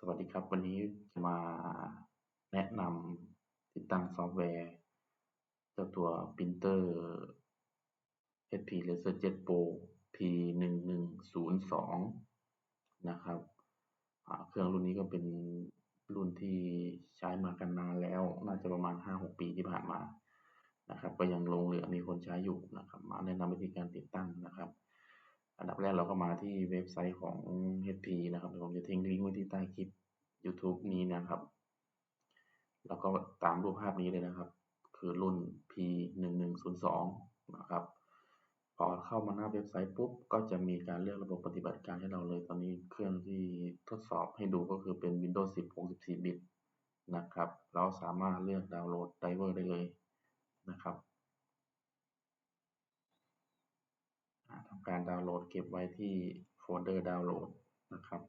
สวัสดีครับ วันนี้จะมาแนะนำติดตั้งซอฟต์แวร์ เจ้าตัว Printer HP LaserJet Pro P1102 นะครับเครื่องรุ่นนี้ก็เป็นรุ่นที่ใช้มากันนานแล้ว น่าจะประมาณ 5-6 ปีที่ผ่านมานะครับ ก็ยังลงเหลือมีคนใช้อยู่นะครับ มาแนะนำวิธีการติดตั้งนะครับ อันดับแรกเราก็มาที่เว็บไซต์ของ HP นะครับผมจะทิ้งลิงก์ไว้ที่ใต้คลิป YouTube นี้นะครับ แล้วก็ตามรูปภาพนี้เลยนะครับ คือรุ่น P1102 นะครับ พอเข้ามาหน้าเว็บไซต์ปุ๊บ ก็จะมีการเลือกระบบปฏิบัติการให้เราเลย ตอนนี้เครื่องที่ทดสอบให้ดูก็คือเป็น Windows 10 64 บิตนะครับ เราสามารถเลือกดาวน์โหลดไดเวอร์ได้เลยนะครับ ทำการดาวน์โหลดเก็บไว้ที่โฟลเดอร์ดาวน์โหลดนะครับ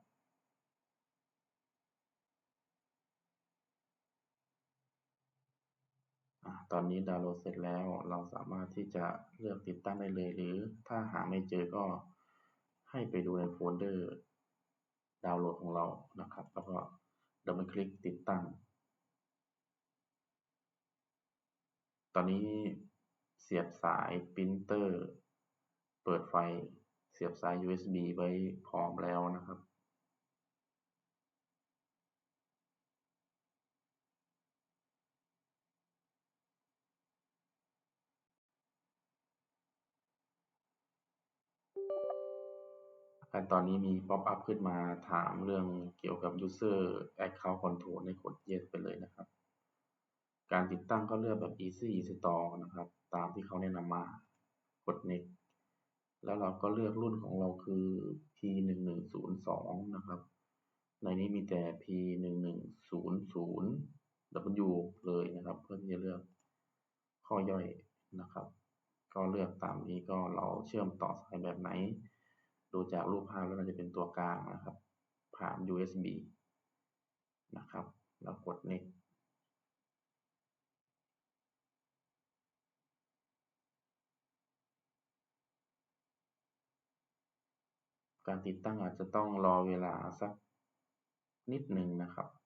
ตอนนี้ดาวน์โหลดเสร็จแล้วเราสามารถที่จะเลือกติดตั้งได้เลย หรือถ้าหาไม่เจอก็ให้ไปดูในโฟลเดอร์ดาวน์โหลดของเรานะครับ แล้วก็ดับเบิลคลิกติดตั้ง ตอนนี้เสียบสายปรินเตอร์ เปิดไฟเสียบสาย USB ไว้พร้อมแล้วนะครับขั้นตอนนี้มีป๊อปอัพขึ้นมาถามเรื่องเกี่ยวกับ User Account Control ในกด Yes ไปเลยนะครับ การติดตั้งก็เลือกแบบ Easy Install นะครับ ตามที่เขาแนะนำมากด Next แล้วเราก็เลือกรุ่นของเราคือ P1102 นะครับ ในนี้มีแต่ P1100 W เลยนะครับ เพื่อที่จะเลือกข้อย่อยนะครับ ก็เลือกตามนี้ก็เราเชื่อมต่อสายแบบไหน ดูจากรูปภาพแล้วน่าจะเป็นตัวกลางนะครับ ผ่าน USB นะครับ แล้วกด next การติดตั้งอาจจะต้องรอเวลาสักนิดหนึ่งนะครับ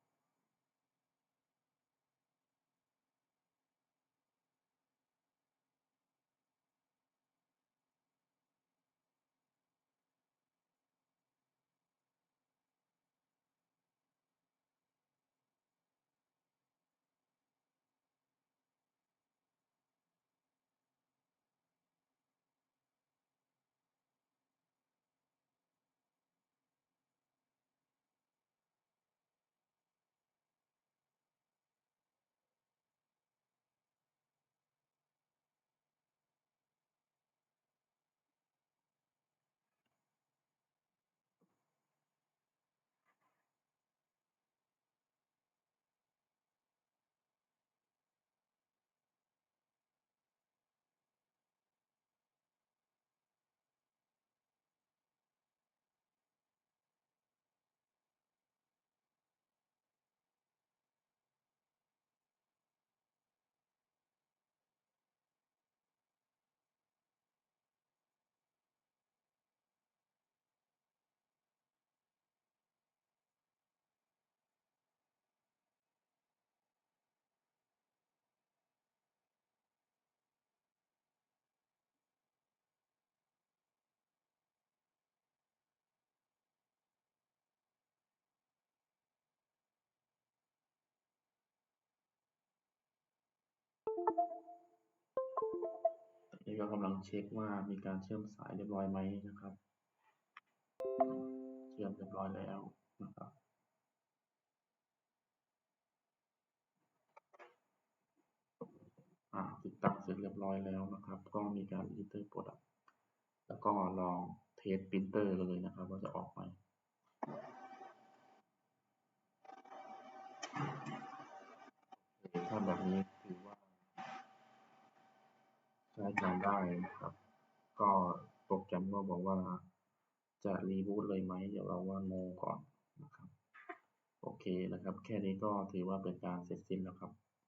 นี่ก็กำลังเช็คว่ามีการเชื่อมสายเรียบร้อยไหมนะครับ เชื่อมเรียบร้อยแล้วนะครับติดตั้งเสร็จเรียบร้อยแล้วนะครับ ก็มีการ Editor Product แล้วก็ลองเทสปรินเตอร์เลยนะครับ ว่าจะออกไหมถ้าแบบนี้ถือว่า ใช้ได้นะครับ ก็โปรแกรมก็บอกว่าจะรีบูตเลยไหม เดี๋ยวเราว่าโมก่อนนะครับ โอเคนะครับ แค่นี้ก็ถือว่าเป็นการเสร็จสิ้นแล้วครับ